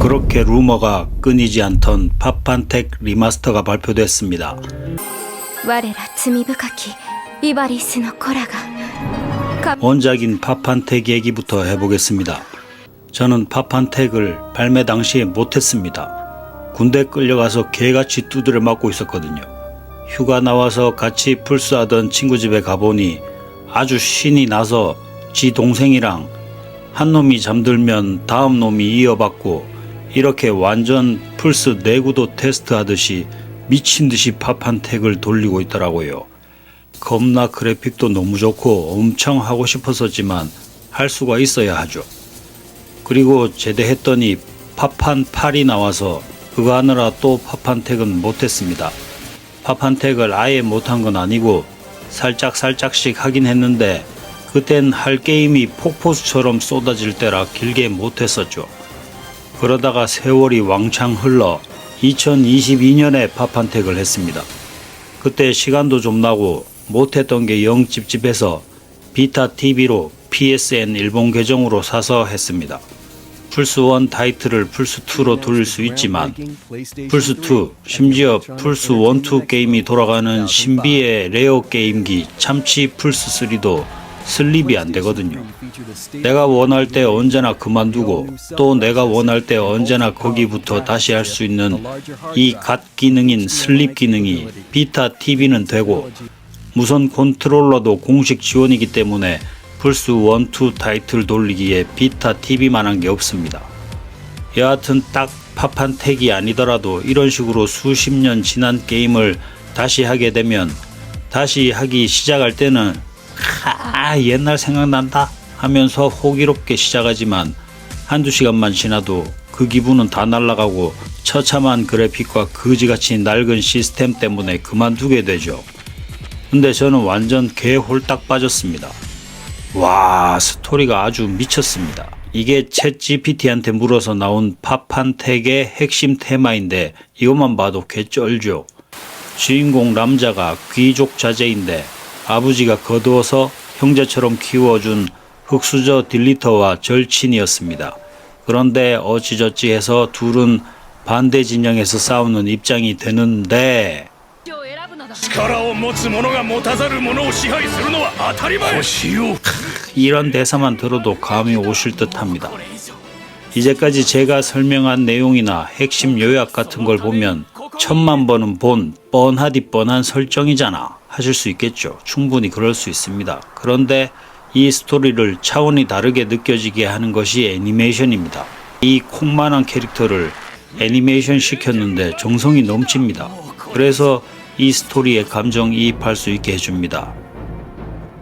그렇게 루머가 끊이지 않던 파판텍 리마스터가 발표됐습니다. 我ら罪深きイバリスの子らがか 원작인 파판텍 얘기부터 해보겠습니다. 저는 파판텍을 발매 당시에 못했습니다. 군대 끌려가서 개같이 두드려 맞고 있었거든요. 휴가 나와서 같이 풀스하던 친구 집에 가보니 아주 신이 나서 지 동생이랑 한 놈이 잠들면 다음 놈이 이어받고 이렇게 완전 풀스 내구도 테스트하듯이 미친 듯이 파판텍을 돌리고 있더라고요. 겁나 그래픽도 너무 좋고 엄청 하고 싶었었지만 할 수가 있어야 하죠. 그리고 제대했더니 파판 8이 나와서 그거 하느라 또 파판텍은 못했습니다. 파판텍을 아예 못한 건 아니고 살짝 살짝씩 하긴 했는데 그땐 할 게임이 폭포수처럼 쏟아질 때라 길게 못했었죠. 그러다가 세월이 왕창 흘러 2022년에 파판텍을 했습니다. 그때 시간도 좀 나고 못했던 게 영 찝찝해서 비타 TV로 PSN 일본 계정으로 사서 했습니다. 플스1 타이틀을 플스2로 돌릴 수 있지만 플스2 심지어 플스1, 2 게임이 돌아가는 신비의 레어 게임기 참치 플스3도 슬립이 안 되거든요. 내가 원할 때 언제나 그만두고 또 내가 원할 때 언제나 거기부터 다시 할 수 있는 이 갓 기능인 슬립 기능이 비타 TV는 되고 무선 컨트롤러도 공식 지원이기 때문에 플스 1, 2 타이틀 돌리기에 비타 TV만한 게 없습니다. 여하튼 딱 파판택이 아니더라도 이런 식으로 수십 년 지난 게임을 다시 하게 되면 다시 하기 시작할 때는 아 옛날 생각난다 하면서 호기롭게 시작하지만 한두 시간만 지나도 그 기분은 다 날아가고 처참한 그래픽과 거지같이 낡은 시스템 때문에 그만두게 되죠. 근데 저는 완전 개 홀딱 빠졌습니다. 와 스토리가 아주 미쳤습니다. 이게 챗 GPT한테 물어서 나온 팝한택의 핵심 테마인데 이것만 봐도 개쩔죠. 주인공 남자가 귀족 자제인데 아버지가 거두어서 형제처럼 키워준 흑수저 딜리터와 절친이었습니다. 그런데 어찌저찌 해서 둘은 반대 진영에서 싸우는 입장이 되는데 力を持つ者が持たざる者を支配するのは当たり前腰を 이런 대사만 들어도 감이 오실 듯합니다. 이제까지 제가 설명한 내용이나 핵심 요약 같은 걸 보면 천만 번은 본 뻔하디 뻔한 설정이잖아 하실 수 있겠죠. 충분히 그럴 수 있습니다. 그런데 이 스토리를 차원이 다르게 느껴지게 하는 것이 애니메이션입니다. 이 콩만한 캐릭터를 애니메이션 시켰는데 정성이 넘칩니다. 그래서 이 스토리에 감정이입할 수 있게 해줍니다.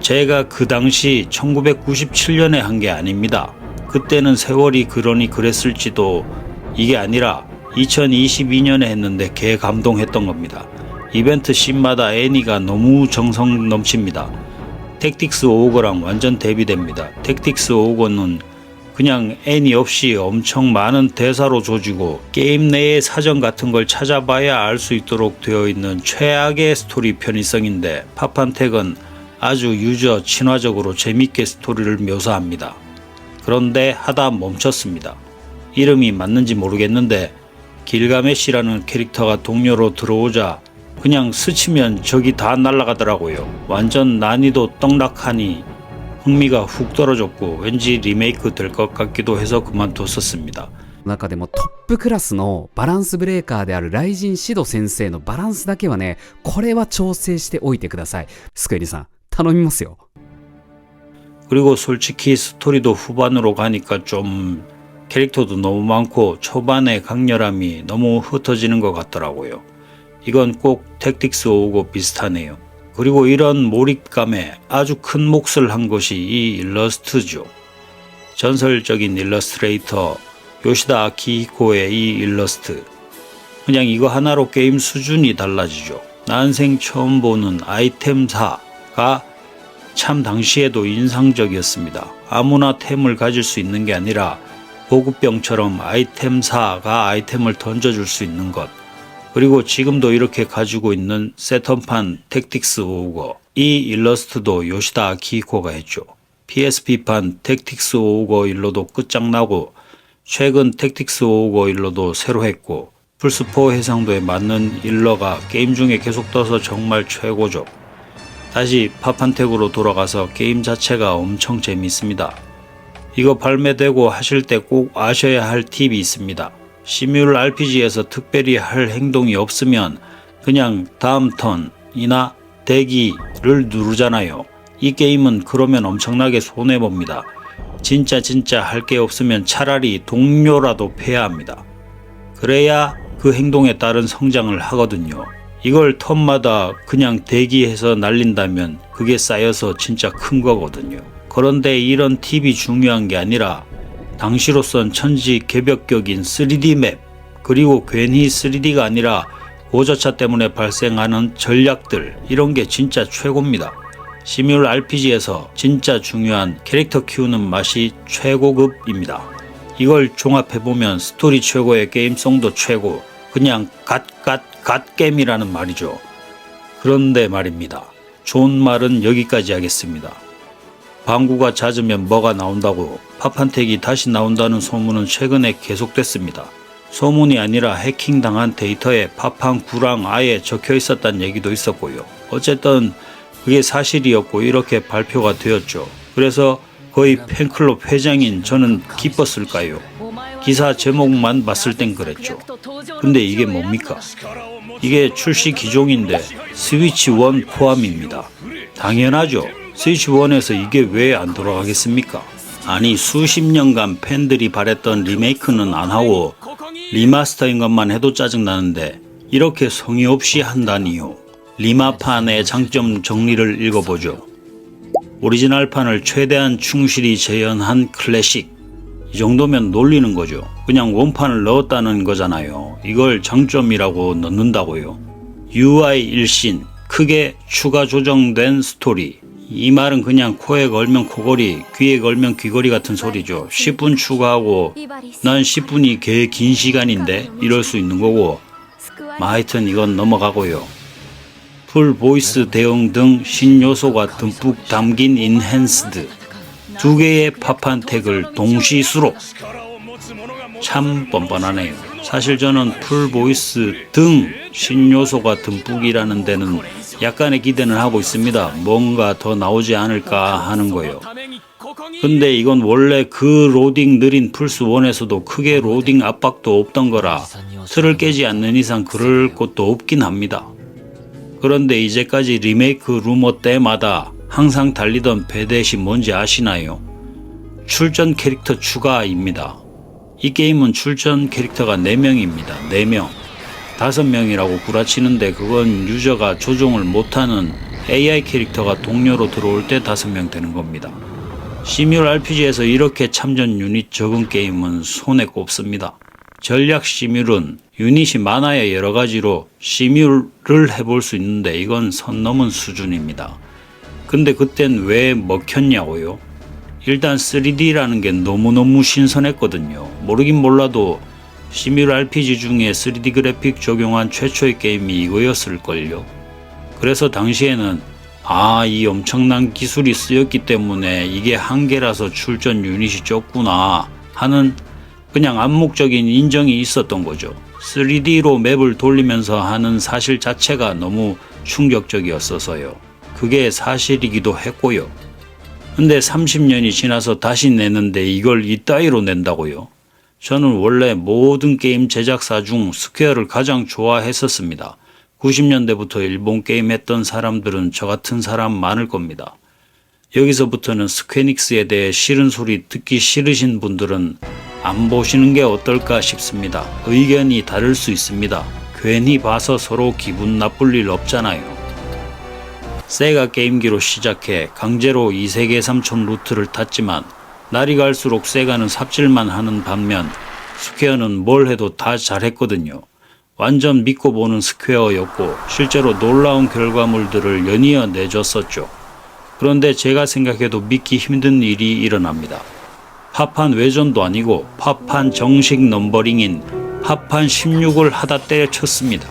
제가 그 당시 1997년에 한 게 아닙니다. 그때는 세월이 그러니 그랬을지도 이게 아니라 2022년에 했는데 개 감동했던 겁니다. 이벤트 씬마다 애니가 너무 정성 넘칩니다. 택틱스 오거랑 완전 대비됩니다. 택틱스 오거는 그냥 애니 없이 엄청 많은 대사로 조지고 게임 내의 사전 같은 걸 찾아봐야 알 수 있도록 되어 있는 최악의 스토리 편의성인데 파판텍은 아주 유저 친화적으로 재밌게 스토리를 묘사합니다. 그런데 하다 멈췄습니다. 이름이 맞는지 모르겠는데 길가메시라는 캐릭터가 동료로 들어오자 그냥 스치면 적이 다 날아가더라고요. 완전 난이도 떡락하니 흥미가 훅 떨어졌고 왠지 리메이크 될 것 같기도 해서 그만뒀었습니다. 中でもトップクラスのバランスブレーカーである雷神シド先生のバランスだけはね、これは調整しておいてください。スクエリさん、頼みますよ。 그리고 솔직히 스토리도 후반으로 가니까 좀 캐릭터도 너무 많고 초반의 강렬함이 너무 흩어지는 것 같더라고요. 이건 꼭 택틱스 오고 비슷하네요. 그리고 이런 몰입감에 아주 큰 몫을 한 것이 이 일러스트죠. 전설적인 일러스트레이터 요시다 아키히코의 이 일러스트. 그냥 이거 하나로 게임 수준이 달라지죠. 난생 처음 보는 아이템사가 참 당시에도 인상적이었습니다. 아무나 템을 가질 수 있는 게 아니라 보급병처럼 아이템사가 아이템을 던져줄 수 있는 것. 그리고 지금도 이렇게 가지고 있는 세턴판 택틱스 오거. 이 일러스트도 요시다 아키히코가 했죠. PSP판 택틱스 오거 일로도 끝장나고 최근 택틱스 551로도 새로 했고 플스4 해상도에 맞는 일러가 게임 중에 계속 떠서 정말 최고죠. 다시 파판텍으로 돌아가서 게임 자체가 엄청 재미있습니다. 이거 발매되고 하실 때 꼭 아셔야 할 팁이 있습니다. 시뮬 RPG에서 특별히 할 행동이 없으면 그냥 다음 턴이나 대기를 누르잖아요. 이 게임은 그러면 엄청나게 손해봅니다. 진짜 진짜 할 게 없으면 차라리 동료라도 패야합니다. 그래야 그 행동에 따른 성장을 하거든요. 이걸 턴마다 그냥 대기해서 날린다면 그게 쌓여서 진짜 큰 거거든요. 그런데 이런 팁이 중요한 게 아니라 당시로선 천지 개벽격인 3D 맵 그리고 괜히 3D가 아니라 고저차 때문에 발생하는 전략들 이런 게 진짜 최고입니다. 시뮬 RPG에서 진짜 중요한 캐릭터 키우는 맛이 최고급입니다. 이걸 종합해보면 스토리 최고의 게임성도 최고 그냥 갓갓 갓겜이라는 말이죠. 그런데 말입니다. 좋은 말은 여기까지 하겠습니다. 방구가 잦으면 뭐가 나온다고 파판텍이 다시 나온다는 소문은 최근에 계속됐습니다. 소문이 아니라 해킹당한 데이터에 파판구랑 아예 적혀 있었다는 얘기도 있었고요. 어쨌든 그게 사실이었고 이렇게 발표가 되었죠. 그래서 거의 팬클럽 회장인 저는 기뻤을까요? 기사 제목만 봤을 땐 그랬죠. 근데 이게 뭡니까? 이게 출시 기종인데 스위치 1 포함입니다. 당연하죠. 스위치 1에서 이게 왜 안 돌아가겠습니까? 아니 수십 년간 팬들이 바랬던 리메이크는 안 하고 리마스터인 것만 해도 짜증나는데 이렇게 성의 없이 한다니요. 리마판의 장점 정리를 읽어보죠. 오리지널판을 최대한 충실히 재현한 클래식. 이 정도면 놀리는 거죠. 그냥 원판을 넣었다는 거잖아요. 이걸 장점이라고 넣는다고요. UI 일신, 크게 추가 조정된 스토리. 이 말은 그냥 코에 걸면 코걸이, 귀에 걸면 귀걸이 같은 소리죠. 10분 추가하고 난 10분이 개 긴 시간인데 이럴 수 있는 거고 뭐 하여튼 이건 넘어가고요. 풀 보이스 대응 등 신요소가 듬뿍 담긴 인핸스드 두 개의 팝한 택을 동시 수록 참 뻔뻔하네요. 사실 저는 풀 보이스 등 신요소가 듬뿍이라는 데는 약간의 기대는 하고 있습니다. 뭔가 더 나오지 않을까 하는 거요. 근데 이건 원래 그 로딩 느린 플스1에서도 크게 로딩 압박도 없던 거라 틀을 깨지 않는 이상 그럴 것도 없긴 합니다. 그런데 이제까지 리메이크 루머 때마다 항상 달리던 배댓이 뭔지 아시나요? 출전 캐릭터 추가입니다. 이 게임은 출전 캐릭터가 4명입니다. 4명. 5명이라고 구라치는데 그건 유저가 조종을 못하는 AI 캐릭터가 동료로 들어올 때 5명 되는 겁니다. 시뮬 RPG에서 이렇게 참전 유닛 적은 게임은 손에 꼽습니다. 전략 시뮬은 유닛이 많아야 여러 가지로 시뮬을 해볼 수 있는데 이건 선 넘은 수준입니다. 근데 그땐 왜 먹혔냐고요? 일단 3D라는 게 너무너무 신선했거든요. 모르긴 몰라도 시뮬 RPG 중에 3D 그래픽 적용한 최초의 게임이 이거였을걸요. 그래서 당시에는 아, 이 엄청난 기술이 쓰였기 때문에 이게 한계라서 출전 유닛이 적구나 하는 그냥 암묵적인 인정이 있었던 거죠. 3D로 맵을 돌리면서 하는 사실 자체가 너무 충격적이었어서요. 그게 사실이기도 했고요. 근데 30년이 지나서 다시 내는데 이걸 이따위로 낸다고요? 저는 원래 모든 게임 제작사 중 스퀘어를 가장 좋아했었습니다. 90년대부터 일본 게임 했던 사람들은 저 같은 사람 많을 겁니다. 여기서부터는 스퀘닉스에 대해 싫은 소리 듣기 싫으신 분들은 안 보시는 게 어떨까 싶습니다. 의견이 다를 수 있습니다. 괜히 봐서 서로 기분 나쁠 일 없잖아요. 세가 게임기로 시작해 강제로 2세계 3촌 루트를 탔지만 날이 갈수록 세가는 삽질만 하는 반면 스퀘어는 뭘 해도 다 잘했거든요. 완전 믿고 보는 스퀘어였고 실제로 놀라운 결과물들을 연이어 내줬었죠. 그런데 제가 생각해도 믿기 힘든 일이 일어납니다. 팝판 외전도 아니고 팝판 정식 넘버링인 팝판 16을 하다 때려쳤습니다.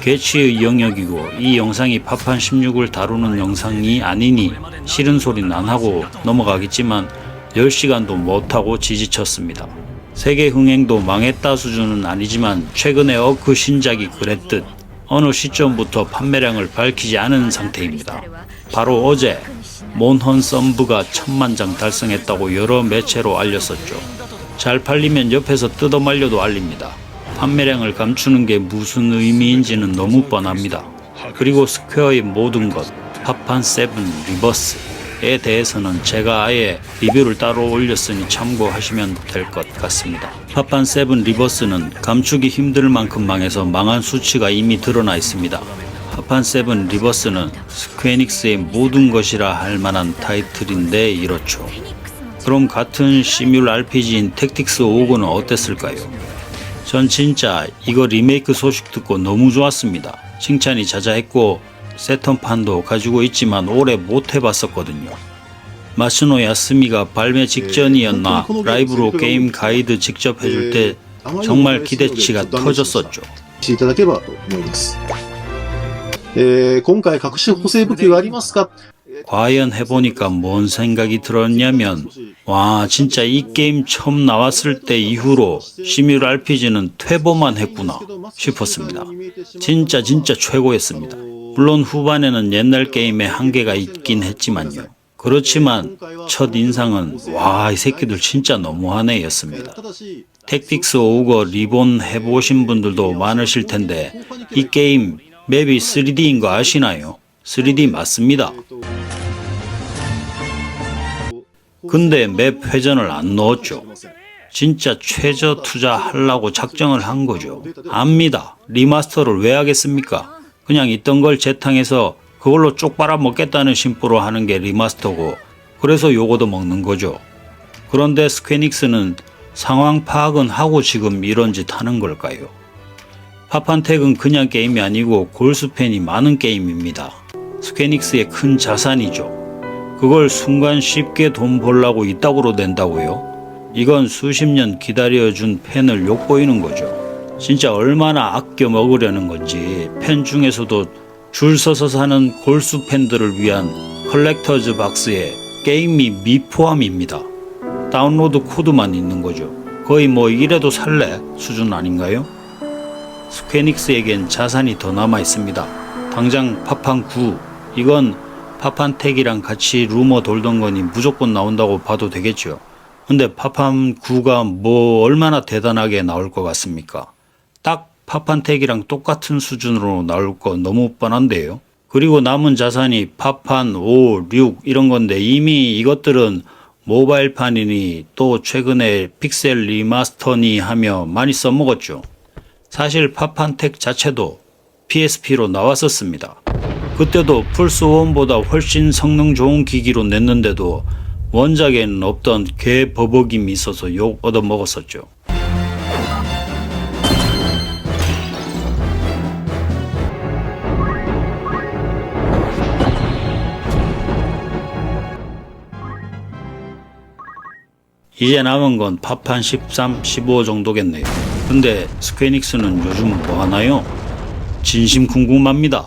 개취의 영역이고 이 영상이 팝판 16을 다루는 영상이 아니니 싫은 소리는 안 하고 넘어가겠지만 10시간도 못하고 지지쳤습니다. 세계 흥행도 망했다 수준은 아니지만 최근에 어크 신작이 그랬듯 어느 시점부터 판매량을 밝히지 않은 상태입니다. 바로 어제 몬헌 썸브가 천만 장 달성했다고 여러 매체로 알렸었죠. 잘 팔리면 옆에서 뜯어말려도 알립니다. 판매량을 감추는 게 무슨 의미인지는 너무 뻔합니다. 그리고 스퀘어의 모든 것, 파판 세븐 리버스 에 대해서는 제가 아예 리뷰를 따로 올렸으니 참고하시면 될 것 같습니다. 파판 세븐 리버스는 감추기 힘들 만큼 망해서 망한 수치가 이미 드러나 있습니다. 파판 세븐 리버스는 스퀘닉스의 모든 것이라 할 만한 타이틀인데 이렇죠. 그럼 같은 시뮬 RPG인 택틱스 5는 어땠을까요? 전 진짜 이거 리메이크 소식 듣고 너무 좋았습니다. 칭찬이 자자했고 세턴판도 가지고 있지만 오래 못 해봤었거든요. 마스노 야스미가 발매 직전이었나 라이브로 게임 가이드 직접 해줄 때 정말 기대치가 터졌었죠.していただければと思います。えー今回隠し補正武器はありますか 과연 해보니까 뭔 생각이 들었냐면 와 진짜 이 게임 처음 나왔을 때 이후로 시뮬 RPG는 퇴보만 했구나 싶었습니다. 진짜 진짜 최고였습니다. 물론 후반에는 옛날 게임에 한계가 있긴 했지만요. 그렇지만 첫 인상은 와 이 새끼들 진짜 너무하네 였습니다. 택틱스 오거 리본 해보신 분들도 많으실 텐데 이 게임 맵이 3D인 거 아시나요? 3D 맞습니다. 근데 맵 회전을 안 넣었죠. 진짜 최저 투자하려고 작정을 한 거죠. 압니다. 리마스터를 왜 하겠습니까? 그냥 있던 걸 재탕해서 그걸로 쪽 빨아 먹겠다는 심보로 하는 게 리마스터고 그래서 요거도 먹는 거죠. 그런데 스퀘닉스는 상황 파악은 하고 지금 이런 짓 하는 걸까요? 파판텍은 그냥 게임이 아니고 골수팬이 많은 게임입니다. 스퀘닉스의 큰 자산이죠. 그걸 순간 쉽게 돈 벌라고 이따구로 낸다고요? 이건 수십 년 기다려준 팬을 욕보이는 거죠. 진짜 얼마나 아껴 먹으려는 건지 팬 중에서도 줄 서서 사는 골수 팬들을 위한 컬렉터즈 박스에 게임이 미포함입니다. 다운로드 코드만 있는 거죠. 거의 뭐 이래도 살래 수준 아닌가요? 스퀘닉스에겐 자산이 더 남아 있습니다. 당장 파판 9 이건 파판텍이랑 같이 루머 돌던 거니 무조건 나온다고 봐도 되겠죠. 근데 파판 9가 뭐 얼마나 대단하게 나올 것 같습니까? 딱 파판텍이랑 똑같은 수준으로 나올 거 너무 뻔한데요. 그리고 남은 자산이 파판 5, 6 이런 건데 이미 이것들은 모바일판이니 또 최근에 픽셀 리마스터니 하며 많이 써먹었죠. 사실 파판텍 자체도 PSP로 나왔었습니다. 그때도 플스1보다 훨씬 성능 좋은 기기로 냈는데도 원작에는 없던 개 버벅임이 있어서 욕 얻어먹었었죠. 이제 남은 건 파판 13, 15 정도겠네요. 근데 스퀘닉스는 요즘 뭐 하나요? 진심 궁금합니다.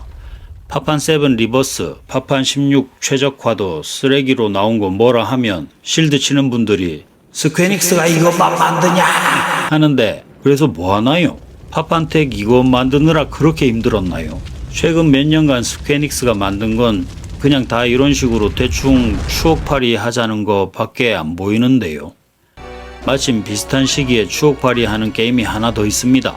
파판 7 리버스, 파판 16 최적화도 쓰레기로 나온 거 뭐라 하면 실드 치는 분들이 스퀘닉스가 이것만 만드냐 하는데 그래서 뭐 하나요? 파판텍 이거 만드느라 그렇게 힘들었나요? 최근 몇 년간 스퀘닉스가 만든 건 그냥 다 이런 식으로 대충 추억팔이 하자는 거 밖에 안 보이는데요. 마침 비슷한 시기에 추억팔이 하는 게임이 하나 더 있습니다.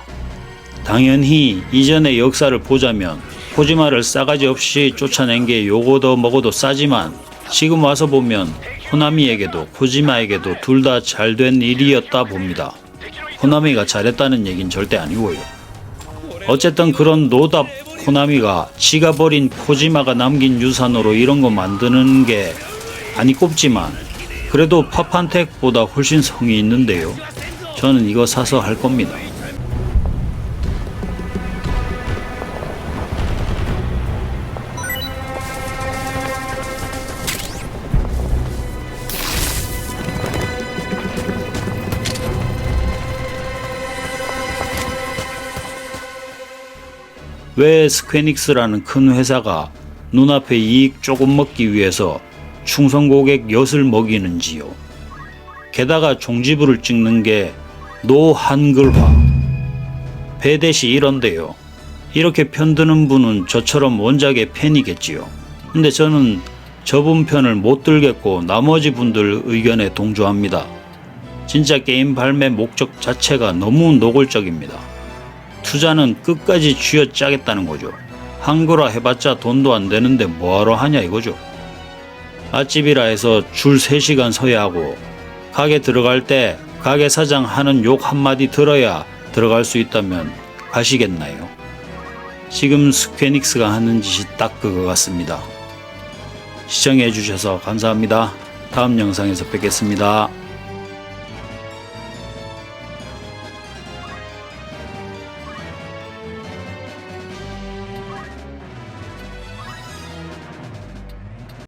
당연히 이전의 역사를 보자면 코지마를 싸가지 없이 쫓아낸 게 요거도 먹어도 싸지만 지금 와서 보면 호나미에게도 코지마에게도 둘 다 잘 된 일이었다 봅니다. 호나미가 잘했다는 얘긴 절대 아니고요. 어쨌든 그런 노답 호나미가 지가 버린 코지마가 남긴 유산으로 이런 거 만드는 게 아니 꼽지만 그래도 파판텍보다 훨씬 성이 있는데요. 저는 이거 사서 할 겁니다. 왜 스퀘닉스라는 큰 회사가 눈앞에 이익 조금 먹기 위해서 충성 고객 엿을 먹이는지요. 게다가 종지부를 찍는 게 노한글화. 배대시 이런데요. 이렇게 편드는 분은 저처럼 원작의 팬이겠지요. 근데 저는 저분 편을 못 들겠고 나머지 분들 의견에 동조합니다. 진짜 게임 발매 목적 자체가 너무 노골적입니다. 투자는 끝까지 쥐어짜겠다는 거죠. 한글화 해봤자 돈도 안 되는데 뭐하러 하냐 이거죠. 맛집이라 해서 줄 3시간 서야 하고 가게 들어갈 때 가게 사장 하는 욕 한마디 들어야 들어갈 수 있다면 가시겠나요? 지금 스퀘닉스가 하는 짓이 딱 그거 같습니다. 시청해 주셔서 감사합니다. 다음 영상에서 뵙겠습니다.